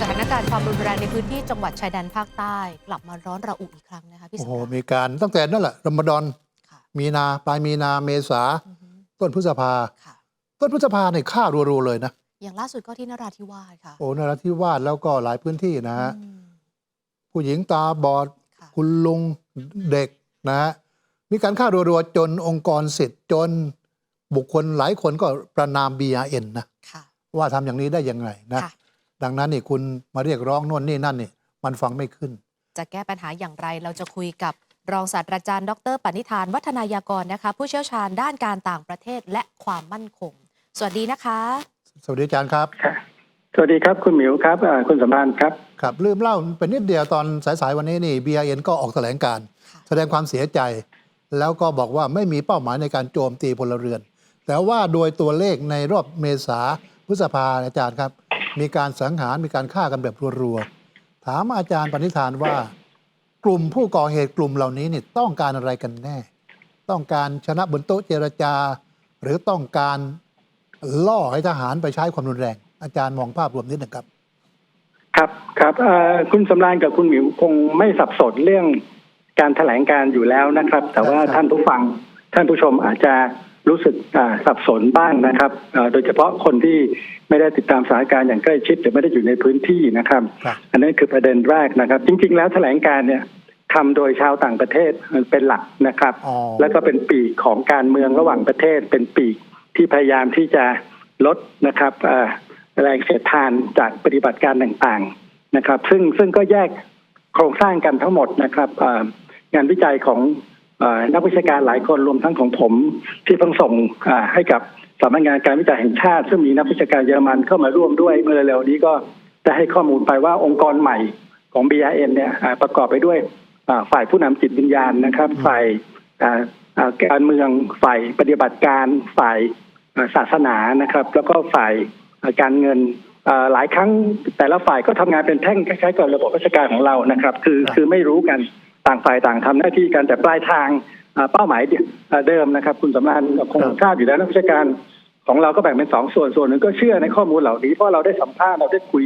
สถานการณ์ความรุนแรงในพื้นที่จังหวัดชายแดนภาคใต้ กลับมาร้อนระอุอีกครั้งนะคะพี่โอ้สโหมรักมีการตั้งแต่นั่นแหละรมฎอนค่ะมีนาปลายมีนาเมษา อือฮึต้นพฤษภา ค่ะ ต้นพฤษภาเนี่ยฆ่ารัวๆเลยนะ อย่างล่าสุดก็ที่นราธิวาสค่ะโอ้นราธิวาสแล้วก็หลายพื้นที่นะฮะ อืมผู้หญิงตาบอด ค่ะคุณลุงเด็กนะฮะ มีการฆ่ารัวๆ จนองค์กรสิทธิ์จนบุคคลหลายคนก็ประนาม BRN นะ ค่ะว่าทำอย่างนี้ได้ยังไงนะ ค่ะ ดังนั้นนี่คุณมาเรียกร้องโน่นนี่นั่นนี่มันฟังไม่ขึ้น จะแก้ปัญหาอย่างไรเราจะคุยกับรองศาสตราจารย์ ดรปณิธาน วัฒนายากรนะคะ ผู้เชี่ยวชาญด้านการต่างประเทศและความมั่นคง สวัสดีนะคะ สวัสดีอาจารย์ครับค่ะสวัสดีครับคุณหมิวครับอ่าคุณสำรานครับ ครับลืมเล่าเป็นนิดเดียวตอนสายๆวันนี้นี่ BRN ก็ออกแถลงการณ์ค่ะแสดงความเสียใจ แล้วก็บอกว่าไม่มีเป้าหมายในการโจมตีพลเรือน แต่ว่าโดยตัวเลขในรอบเมษาพฤษภาอาจารย์ครับ มีการสังหารมีการฆ่ากันแบบรัวๆถามอาจารย์ปณิธานว่า กลุ่มผู้ก่อเหตุกลุ่มเหล่านี้นี่ต้องการอะไรกันแน่ ต้องการชนะบนโต๊ะเจรจา หรือต้องการล่อให้ทหารไปใช้ความรุนแรง อาจารย์มองภาพรวมนิดหนึ่งครับ ครับครับเอ่อคุณสำรานกับคุณหมิวคงไม่สับสนเรื่องการแถลงการอยู่แล้วนะครับ แต่ว่าครับท่านผู้ฟังท่านผู้ชมอาจจะ รู้สึกอ่าสับสนบ้างนะครับเอ่อโดยเฉพาะคนที่ไม่ได้ติดตามสถานการณ์อย่างใกล้ชิดหรือไม่ได้อยู่ในพื้นที่นะครับครับ อันนั้นคือประเด็นแรกนะครับ จริง ๆ แล้วแถลงการเนี่ยทำโดยชาวต่างประเทศเป็นหลักนะครับอ๋อแล้วก็เป็นปีกของการเมืองระหว่างประเทศ เป็นปีกที่พยายามที่จะลดนะครับเอ่อแรงเสียดทานจากปฏิบัติการต่างๆนะครับ ซึ่งซึ่งก็แยกโครงสร้างกันทั้งหมดนะครับเอ่องานวิจัยของเอ่อ นักวิชาการหลายคนรวมทั้งของผมที่เพิ่งส่งอ่าให้กับสำนักงานการวิจัยแห่งชาติ ซึ่งมีนักวิชาการเยอรมันเข้ามาร่วมด้วยเมื่อเร็วๆนี้ก็ได้ให้ข้อมูลไปว่าองค์กรใหม่ของ BRN เนี่ยอ่าประกอบไปด้วยอ่าฝ่ายผู้นำจิตวิญญาณนะครับ ฝ่ายอ่าอ่าการเมืองฝ่ายปฏิบัติการฝ่ายอ่าศาสนานะครับ แล้วก็ฝ่ายอ่าการเงินอ่าหลายครั้งแต่ละฝ่ายก็ทำงานเป็นแท่งคล้ายๆกับระบบราชการของเรานะครับ คือครับคือไม่รู้กัน ต่างฝ่ายต่างทำหน้าที่กันแต่ปลายทางอ่าเป้าหมายอ่าเดิมนะครับ คุณสำรานคงครับทราบอยู่แล้วนักวิชาการของเราก็แบ่งเป็นสองส่วนส่วนหนึ่งก็เชื่อในข้อมูลเหล่านี้เพราะเราได้สัมภาษณ์เราได้คุย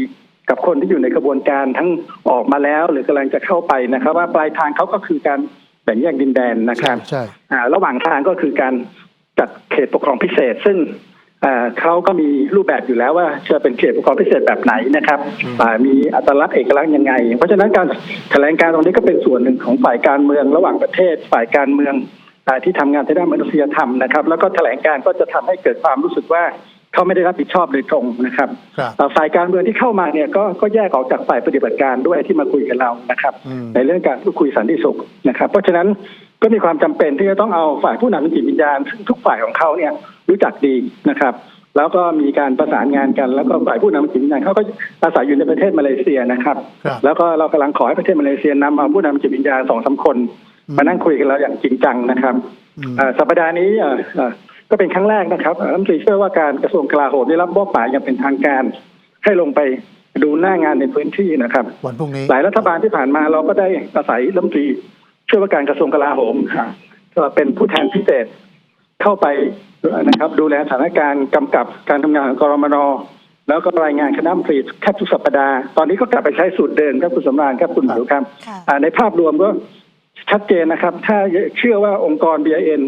กับคนที่อยู่ในกระบวนการทั้งออกมาแล้ว หรือกำลังจะเข้าไปนะครับ ว่าปลายทางเขาก็คือการแบ่งแยกดินแดนนะครับใช่อ่าระหว่างทางก็คือการจัดเขตปกครองพิเศษซึ่งอ่า เขาก็มีรูปแบบอยู่แล้วว่าจะเป็นเขตปกครองพิเศษแบบไหนนะครับอ่ามีอัตลักษณ์เอกลักษณ์ยังไง เพราะฉะนั้นการแถลงการตรงนี้ก็เป็นส่วนหนึ่งของฝ่ายการเมืองระหว่างประเทศ ฝ่ายการเมืองอ่าที่ทำงานทางด้านมนุษยธรรมนะครับ แล้วก็แถลงการก็จะทำให้เกิดความรู้สึกว่าเขาไม่ได้รับผิดชอบโดยตรงนะครับครับอ่าฝ่ายการเมืองที่เข้ามาเนี่ยก็ก็แยกออกจากฝ่ายปฏิบัติการด้วยที่มาคุยกับเรานะครับอืมในเรื่องการพูดคุยสันติสุขนะครับ เพราะฉะนั้น ก็มีความจำเป็นที่จะต้องเอาฝ่ายผู้นำทางจิตวิญญาณซึ่งทุกฝ่ายของเขาเนี่ยรู้จักดีนะครับ แล้วก็มีการประสานงานกัน แล้วก็ฝ่ายผู้นำทางจิตวิญญาณเขาก็อาศัยอยู่ในประเทศมาเลเซียนะครับครับแล้วก็เรากำลังขอให้ประเทศมาเลเซียนำเอาผู้นำจิตวิญญาณสองสามคนอืมมานั่งคุยกันแล้วอย่างจริงจังนะครับอืมเอ่อสัปดาห์นี้เอ่อเอ่อก็เป็นครั้งแรกนะครับเอ่อรัฐมนตรีช่วยว่าการกระทรวงกลาโหมได้รับมอบหมายอย่างเป็นทางการ ให้ลงไปดูหน้างานในพื้นที่นะครับวันพรุ่งนี้หลายรัฐบาลที่ผ่านมาเราก็ได้อาศัยรัฐมนตรี ช่วยว่าการกระทรวงกลาโหมครับก็เป็นผู้แทนพิเศษเข้าไปนะครับ ดูแลสถานการณ์กำกับการทำงานของกรมนแล้วก็รายงานคณะรัฐมนตรีแค่ทุกสัปดาห์ ตอนนี้ก็กลับไปใช้สูตรเดิมครับคุณสำราญครับคุณหมิวครับค่ะอ่าในภาพรวมก็ชัดเจนนะครับ ถ้าเชื่อว่าองค์กร BIN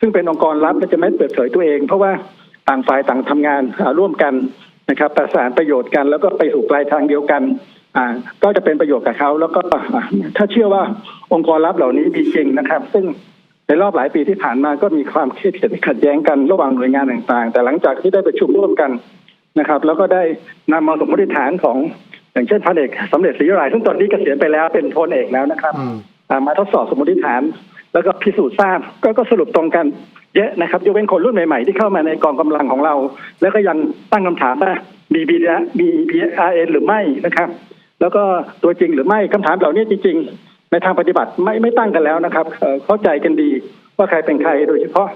ซึ่งเป็นองค์กรลับและจะไม่เปิดเผยตัวเอง เพราะว่าต่างฝ่ายต่างทำงานอ่าร่วมกันนะครับ ประสานประโยชน์กัน แล้วก็ไปสู่ปลายทางเดียวกัน อ่าก็จะเป็นประโยชน์กับเขาแล้วก็อ่าถ้าเชื่อว่าองค์กรลับเหล่านี้มีจริงนะครับ ซึ่งในรอบหลายปีที่ผ่านมาก็มีความเครียดแค้นขัดแย้งกันระหว่างหน่วยงานต่างๆ แต่หลังจากที่ได้ประชุมร่วมกันนะครับ แล้วก็ได้นำมาสมมติฐานของอย่างเช่นพันเอกสำเร็จศรีรายซึ่งตอนนี้เกษียณไปแล้วเป็นพลเอกแล้วนะครับอืมอ่ามาทดสอบสมมติฐาน แล้วก็พิสูจน์ทราบก็ก็สรุปตรงกันเยอะนะครับยกเว้นคนรุ่นใหม่ๆที่เข้ามาในกองกำลังของเรา แล้วก็ยังตั้งคำถามว่ามี B B B R N หรือไม่นะครับ แล้วก็ตัวจริงหรือไม่คำถามเหล่านี้จริง ๆ ในทางปฏิบัติไม่ไม่ตั้งกันแล้วนะครับเอ่อเข้าใจกันดีว่าใครเป็นใครโดยเฉพาะ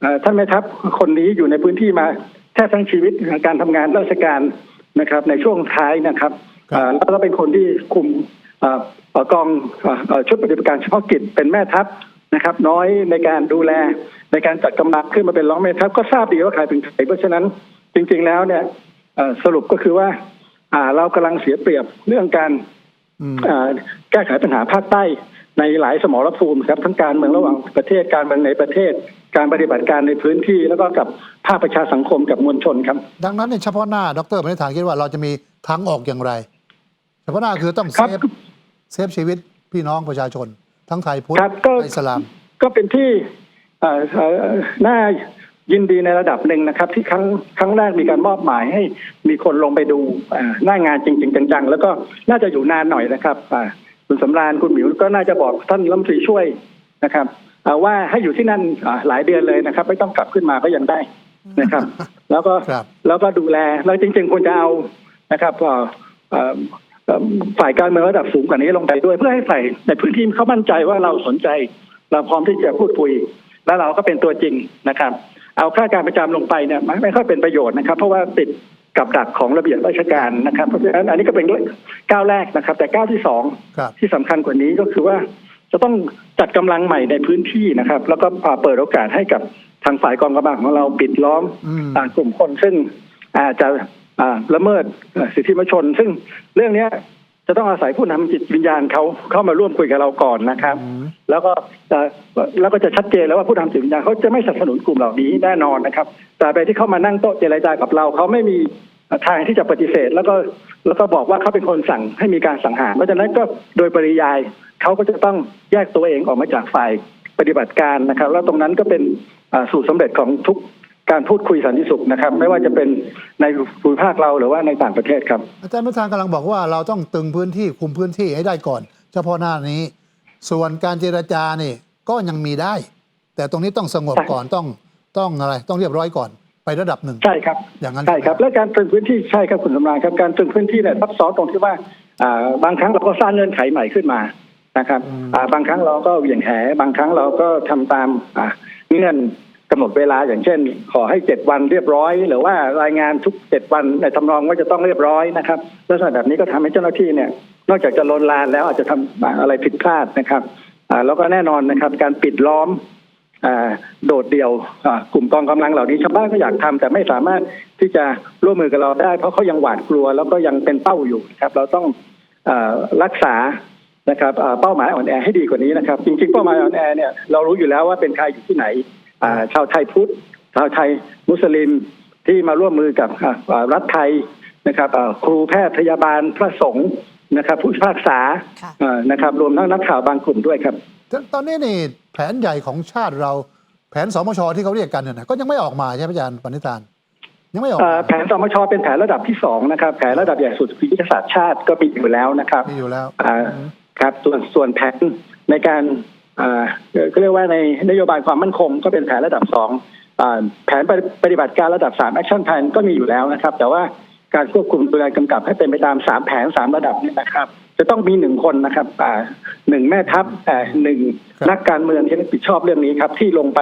เอ่อท่านแม่ทัพคนนี้อยู่ในพื้นที่มาแทบทั้งชีวิตการทำงานราชการนะครับ ในช่วงท้ายนะครับครับเอ่อแล้วก็เป็นคนที่คุมเอ่อเอ่อกองเอ่อเอ่อชุดปฏิบัติการเฉพาะกิจเป็นแม่ทัพนะครับ น้อยในการดูแลในการจัดกำลังขึ้นมาเป็นรองแม่ทัพก็ทราบดีว่าใครเป็นใครเพราะฉะนั้นจริง ๆแล้วเนี่ยเอ่อสรุปก็คือว่า อ่า เรากำลังเสียเปรียบเรื่องการอืมอ่าแก้ไขปัญหาภาคใต้ในหลายสมรภูมิครับทั้งการเมืองระหว่างประเทศการเมืองในประเทศ การปฏิบัติการในพื้นที่ แล้วก็กับภาคประชาสังคมกับมวลชนครับ ดังนั้นในเฉพาะหน้าดรปณิธานคิดว่าเราจะมีทางออกอย่างไร เฉพาะหน้าคือต้องครับเซฟเซฟชีวิตพี่น้องประชาชน ทั้งไทยพุทธครับก็อิสลาม ก็เป็นที่เอ่อเอ่อน่า ยินดีในระดับหนึ่งนะครับ ที่ครั้งครั้งแรกมีการมอบหมายให้มีคนลงไปดูอ่าหน้างานจริง ๆ จังๆ แล้วก็น่าจะอยู่นานหน่อยนะครับอ่าคุณสำราญคุณหมิวก็น่าจะบอกท่านรัฐมนตรีช่วยนะครับอ่าว่าให้อยู่ที่นั่นอ่าหลายเดือนเลยนะครับ ไม่ต้องกลับขึ้นมาก็ยังได้นะครับ แล้วก็ครับแล้วก็ดูแลแล้วจริง ๆควรจะเอานะครับเอ่อเอ่อเอ่อฝ่ายการเมืองระดับสูงกว่านี้ลงไปด้วย เพื่อให้ฝ่ายในพื้นที่เขามั่นใจว่าเราสนใจ เราพร้อมที่จะพูดคุย แล้วเราก็เป็นตัวจริงนะครับ เอาข้าราชการประจำลงไปเนี่ยไม่ไม่ค่อยเป็นประโยชน์นะครับ เพราะว่าติดกับดักของระเบียบราชการนะครับ เพราะฉะนั้นอันนี้ก็เป็นก้าวแรกนะครับ แต่ก้าวที่สองครับที่สำคัญกว่านี้ก็คือว่าจะต้องจัดกำลังใหม่ในพื้นที่นะครับ แล้วก็เปิดโอกาสให้กับทางฝ่ายกองกำลังของเราปิดล้อมอืมอ่ากลุ่มคนซึ่งอาจจะอ่าละเมิดเอ่อสิทธิมนุษยชน ซึ่งเรื่องเนี้ย จะต้องอาศัยผู้นำจิตวิญญาณเขาเข้ามาร่วมคุยกับเราก่อนนะครับอืมแล้วก็จะแล้วก็จะชัดเจนแล้วว่าผู้นำจิตวิญญาณเขาจะไม่สนับสนุนกลุ่มเหล่านี้แน่นอนนะครับแต่ไปที่เขามานั่งโต๊ะเจรจากับเราเขาไม่มีทางที่จะปฏิเสธ แล้วก็แล้วก็บอกว่าเขาเป็นคนสั่งให้มีการสังหารเพราะฉะนั้นก็โดยปริยายเขาก็จะต้องแยกตัวเองออกมาจากฝ่ายปฏิบัติการนะครับ แล้วตรงนั้นก็เป็นอ่าสูตรสำเร็จของทุก การพูดคุยสันติสุขนะครับ ไม่ว่าจะเป็นในภูมิภาคเราหรือว่าในต่างประเทศครับ อาจารย์ประธานกำลังบอกว่าเราต้องตึงพื้นที่คุมพื้นที่ให้ได้ก่อน เฉพาะหน้านี้ ส่วนการเจรจานี่ก็ยังมีได้ แต่ตรงนี้ต้องสงบใช่ก่อนต้องต้องอะไร ต้องเรียบร้อยก่อนไประดับหนึ่งใช่ครับอย่างนั้นใช่ครับใช่ไหมและการตรึงพื้นที่ใช่ครับคุณสำราญครับการตรึงพื้นที่เนี่ยซับซ้อนตรงที่ว่าอ่าบางครั้งเราก็สร้างเงื่อนไขใหม่ขึ้นมานะครับอ่าบางครั้งเราก็เหวี่ยงแหบางครั้งเราก็ทำตามอ่าเงื่อน กำหนดเวลาอย่างเช่น ขอให้เจ็ดวันเรียบร้อย หรือว่ารายงานทุกเจ็ดวันในทำนองว่าจะต้องเรียบร้อยนะครับลักษณะแบบนี้ก็ทำให้เจ้าหน้าที่เนี่ย นอกจากจะลนลานแล้วอาจจะทำอะไรผิดพลาดนะครับแล้วก็แน่นอนนะครับ การปิดล้อมโดดเดี่ยวกลุ่มกองกำลังเหล่านี้ชาวบ้านก็อยากทำแต่ไม่สามารถที่จะร่วมมือกับเราได้ เพราะเขายังหวาดกลัว แล้วก็ยังเป็นเป้าอยู่ครับ เราต้องอรักษานะครับเป้าหมายอ่อนแอให้ดีกว่านี้นะครับ จริงๆเป้าหมายอ่อนแอเนี่ยเรารู้อยู่แล้วว่าเป็นใครอยู่ที่ไหน ชาวไทยพุทธชาวไทยมุสลิมที่มาร่วมมือกับอ่าอ่ารัฐไทยนะครับอ่าครูแพทย์พยาบาลพระสงฆ์นะครับ ผู้พิพากษาค่ะอ่านะครับรวมทั้งนักข่าวบางกลุ่มด้วยครับตตอนนี้นี่แผนใหญ่ของชาติเราแผนสมชที่เขาเรียกกันเนี่ยนะก็ยังไม่ออกมาใช่ไหมอาจารย์ปณิธานยังไม่ออกเอ่อมาแผนสมชเป็นแผนระดับที่สองนะครับแผนระดับใหญ่สุดคือยุทธศาสตร์ชาติก็มีอยู่แล้วนะครับมีอยู่แล้วอ่าครับส่วนส่วนแผนในการอ่าเอ่อ ก็เรียกว่าในนโยบายความมั่นคงก็เป็นแผนระดับสองอ่าแผนปฏิปฏิบัติการระดับสามแอคชั่นแผนก็มีอยู่แล้วนะครับ แต่ว่าการควบคุมดูแลกำกับให้เป็นไปตามสามแผนสามระดับนี้นะครับ จะต้องมีหนึ่งคนนะครับอ่าหนึ่งแม่ทัพอ่าหนึ่งครับนักการเมืองที่รับผิดชอบเรื่องนี้ครับ ที่ลงไป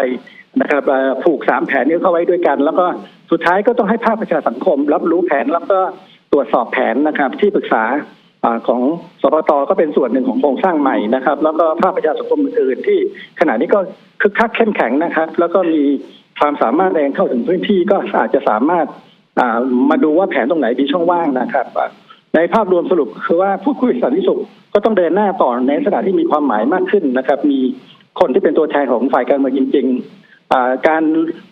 นะครับเอ่อผูกสามแผนนี้เข้าไว้ด้วยกัน แล้วก็สุดท้ายก็ต้องให้ภาคประชาสังคม รับรู้แผนแล้วก็ตรวจสอบแผนนะครับ ที่ปรึกษา อของสปตก็เป็นส่วนหนึ่งของโครงสร้างใหม่นะครับ แล้วก็ภาคประชาสังคมอื่นๆที่ขณะนี้ก็คึกคักเข้มแข็งนะครับ แล้วก็มีความสามารถแรงเข้าถึงพื้นที่ก็อาจจะสามารถมาดูว่าแผนตรงไหนมีช่องว่างนะครับ ในภาพรวมสรุปคือว่าพูดคุยสันติสุขก็ต้องเดินหน้าต่อในลักษณะที่มีความหมายมากขึ้นนะครับ มีคนที่เป็นตัวแทนของฝ่ายการเมืองจริงๆการ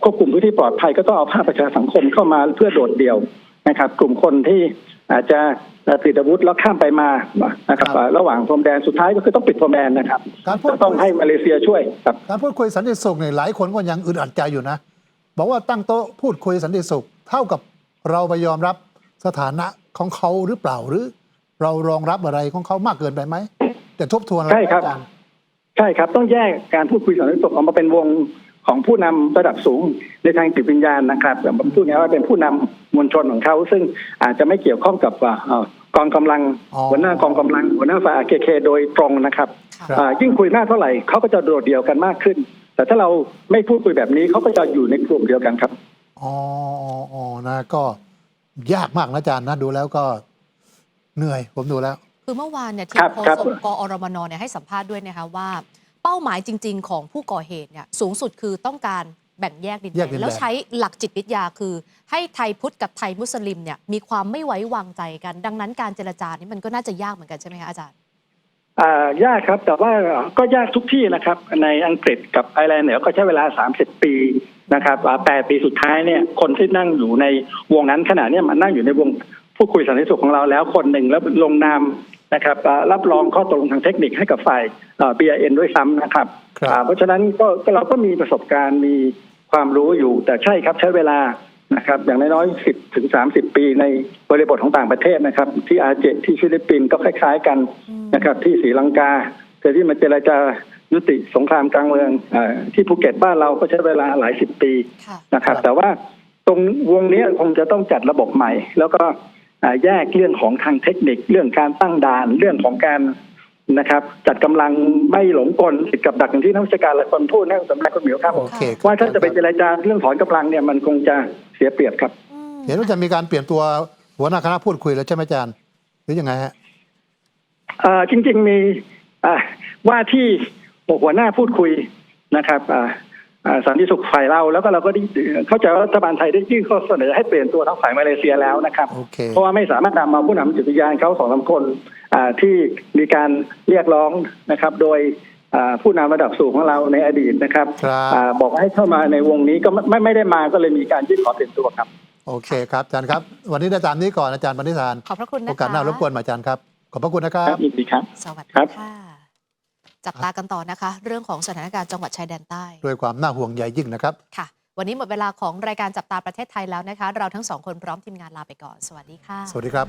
ควบคุมพื้นที่ปลอดภัยก็ต้องเอาภาคประชาสังคมเข้ามาเพื่อโดดเดี่ยวนะครับ กลุ่มคนที่ อาจจะติดอาวุธแล้วข้ามไปมานะครับครับอ่าระหว่างพรมแดนสุดท้ายก็คือต้องปิดพรมแดนนะครับการพูดก็ต้องให้มาเลเซียช่วยครับการพูดคุยสันติสุขเนี่ยหลายคนก็ยังอึดอัดใจอยู่นะ บอกว่าตั้งโต๊ะพูดคุยสันติสุข เท่ากับเราไปยอมรับสถานะของเขาหรือเปล่าหรือ เรารองรับอะไรของเขามากเกินไปไหมแต่ทบทวนแล้วใช่ครับอาจารย์ใช่ครับต้องแยกการพูดคุยสันติสุขออกมาเป็นวง ของผู้นำระดับสูงในทางจิตวิญญาณนะครับแบบพูดง่ายๆว่าเป็นผู้นำมวลชนของเขา ซึ่งอาจจะไม่เกี่ยวข้องกับอ่าเอ่อกองกำลังอ๋อหัวหน้ากองกำลังหัวหน้าฝ่ายเคเคโดยตรงนะครับครับอ่ายิ่งคุยมากเท่าไหร่เขาก็จะโดดเดี่ยวกันมากขึ้น แต่ถ้าเราไม่พูดคุยแบบนี้เขาก็จะอยู่ในกลุ่มเดียวกันครับอ๋ออ๋ออ๋อนะก็ยากมากนะอาจารย์นะดูแล้วก็เหนื่อยผมดูแล้ว คือเมื่อวานเนี่ยทีครัมบโฆครับษกกอรมนเนี่ยให้สัมภาษณ์ด้วยนะคะว่า เป้าหมายจริง ๆ ของผู้ก่อเหตุเนี่ยสูงสุดคือต้องการแบ่งแยกดินแยแดกดินนแดน แล้วใช้หลักจิตวิทยาคือ ให้ไทยพุทธกับไทยมุสลิมเนี่ยมีความไม่ไว้วางใจกัน ดังนั้นการเจรจานี่มันก็น่าจะยากเหมือนกันใช่ไหมคะอาจารย์ อ่ายากครับ แต่ว่าก็ยากทุกที่นะครับ ในอังกฤษกับไอร์แลนด์เนี่ยก็ใช้เวลา 30 ปีนะครับอ่าแปดปีสุดท้ายเนี่ยคนที่นั่งอยู่ในวงนั้นขณะเนี้มันนั่งอยู่ในวงพูดคุยสันติสุขของเราแล้วคนหนึ่งแล้วลงนาม นะครับอ่ารับรองข้อตกลงทางเทคนิคให้กับฝ่ายเบียเอ็นด้วยซ้ำนะครับครับอ่าเพราะฉะนั้นก็ก็เราก็มีประสบการณ์มีความรู้อยู่ แต่ใช่ครับใช้เวลานะครับอย่างน้อยๆ10ถึง30ปีในบริบทของต่างประเทศนะครับ ที่อาเจที่ฟิลิปปินส์ก็คล้าย ๆ กันอืมนะครับ ที่ศรีลังกาแต่ที่มาเจรจายุติสงครามกลางเมืองอาที่ภูเก็ตบ้านเราก็ใช้เวลาหลายสิบปีค่ะนะครับครับ แต่ว่าตรงวงเนี้ยคงจะต้องจัดระบบใหม่ แล้วก็อ่า แยกเรื่องของทางเทคนิคเรื่องการตั้งด่านเรื่องของการนะครับ จัดกำลังไม่หลงกลติดกับดักอย่างที่นักวิชาการหลายคนพูดนะสำนักคุณหมิวครับโอเคว่าถ้าจะไปเจรจาเรื่องถอนกำลังเนี่ยมันคงจะเสียเปรียบครับอืมเห็นว่าจะมีการเปลี่ยนตัวหัวหน้าคณะพูดคุยแล้วใช่ไหมอาจารย์หรือยังไงฮะเอ่อจริง ๆมีอ่าว่าที่หัวหน้าพูดคุยนะครับอ่าอ่า สันติสุขฝ่ายเราแล้วก็เราก็ได้เข้าใจว่ารัฐบาลไทยได้ยื่นข้อเสนอให้เปลี่ยนตัวทั้งฝ่ายมาเลเซียแล้วนะครับโอเคเพราะว่าไม่สามารถนำมาผู้นำจิตวิญญาณเขาสองสามคนอ่าที่มีการเรียกร้องนะครับ โดยอ่าผู้นำระดับสูงของเราในอดีตนะครับครับอ่าบอกให้เข้ามาในวงนี้ก็ไม่ไม่ไม่ได้มาก็เลยมีการยื่นขอเปลี่ยนตัวครับโอเคครับอาจารย์ครับ วันนี้ได้ตามนี้ก่อนอาจารย์ปณิธานขอบพระคุณนะคะโอกาสหน้ารบกวนมาอาจารย์ครับขอบพระคุณนะครับยินดีครับ สวัสดีครับค่ะ จับตากันต่อนะคะ เรื่องของสถานการณ์จังหวัดชายแดนใต้ ด้วยความน่าห่วงใยยิ่งนะครับ ค่ะ วันนี้หมดเวลาของรายการจับตาประเทศไทยแล้วนะคะ เราทั้งสองคนพร้อมทีมงานลาไปก่อน สวัสดีค่ะ สวัสดีครับ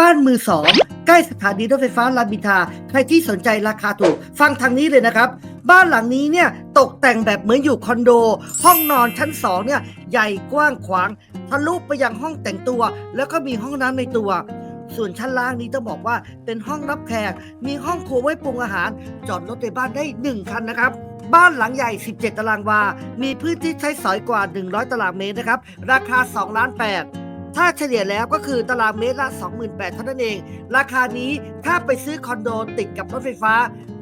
บ้านมือสองใกล้สถานีรถไฟฟ้ารามอินทราใครที่สนใจราคาถูก ฟังทางนี้เลยนะครับ บ้านหลังนี้เนี่ยตกแต่งแบบเหมือนอยู่คอนโด ห้องนอนชั้นสองเนี่ยใหญ่กว้างขวาง ทะลุไปยังห้องแต่งตัว แล้วก็มีห้องน้ำในตัว ส่วนชั้นล่างนี้ต้องบอกว่าเป็นห้องรับแขก มีห้องครัวไว้ปรุงอาหาร จอดรถในบ้านได้ 1 คันนะครับ บ้านหลังใหญ่ 17 ตารางวา มีพื้นที่ใช้สอยกว่า 100 ตารางเมตรนะครับ ราคา2ล้าน8 ถ้าเฉลี่ยแล้วก็คือตารางเมตรละ 28,000เท่านั้นเอง ราคานี้ถ้าไปซื้อคอนโดติดกับรถไฟฟ้า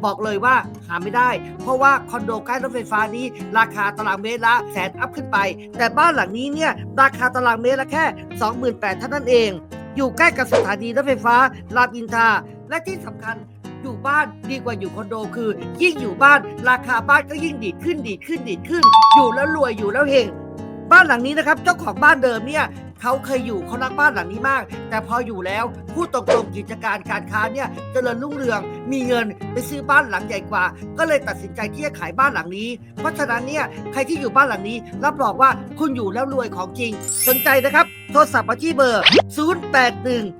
บอกเลยว่าหาไม่ได้ เพราะว่าคอนโดใกล้รถไฟฟ้านี้ ราคาตารางเมตรละแสนอัพขึ้นไป แต่บ้านหลังนี้เนี่ยราคาตารางเมตรละแค่ 28,000เท่านั้นเอง อยู่ใกล้กับสถานีรถไฟฟ้ารามอินทราและที่สำคัญอยู่บ้านดีกว่าอยู่คอนโดคือ ยิ่งอยู่บ้าน ราคาบ้านก็ยิ่งดีขึ้นดีขึ้นดีขึ้น อยู่แล้วรวยอยู่แล้วเฮง บ้านหลังนี้นะครับ เจ้าของบ้านเดิมเนี่ยเขาเคยอยู่เขารักบ้านหลังนี้มาก แต่พออยู่แล้วพูดตรงๆกิจการการค้าเนี่ยเจริญรุ่งเรือง มีเงินไปซื้อบ้านหลังใหญ่กว่า ก็เลยตัดสินใจที่จะขายบ้านหลังนี้ เพราะฉะนั้นเนี่ยใครที่อยู่บ้านหลังนี้ รับรองว่าคุณอยู่แล้วรวยของจริง สนใจนะครับ โทรศัพท์มาที่เบอร์ 081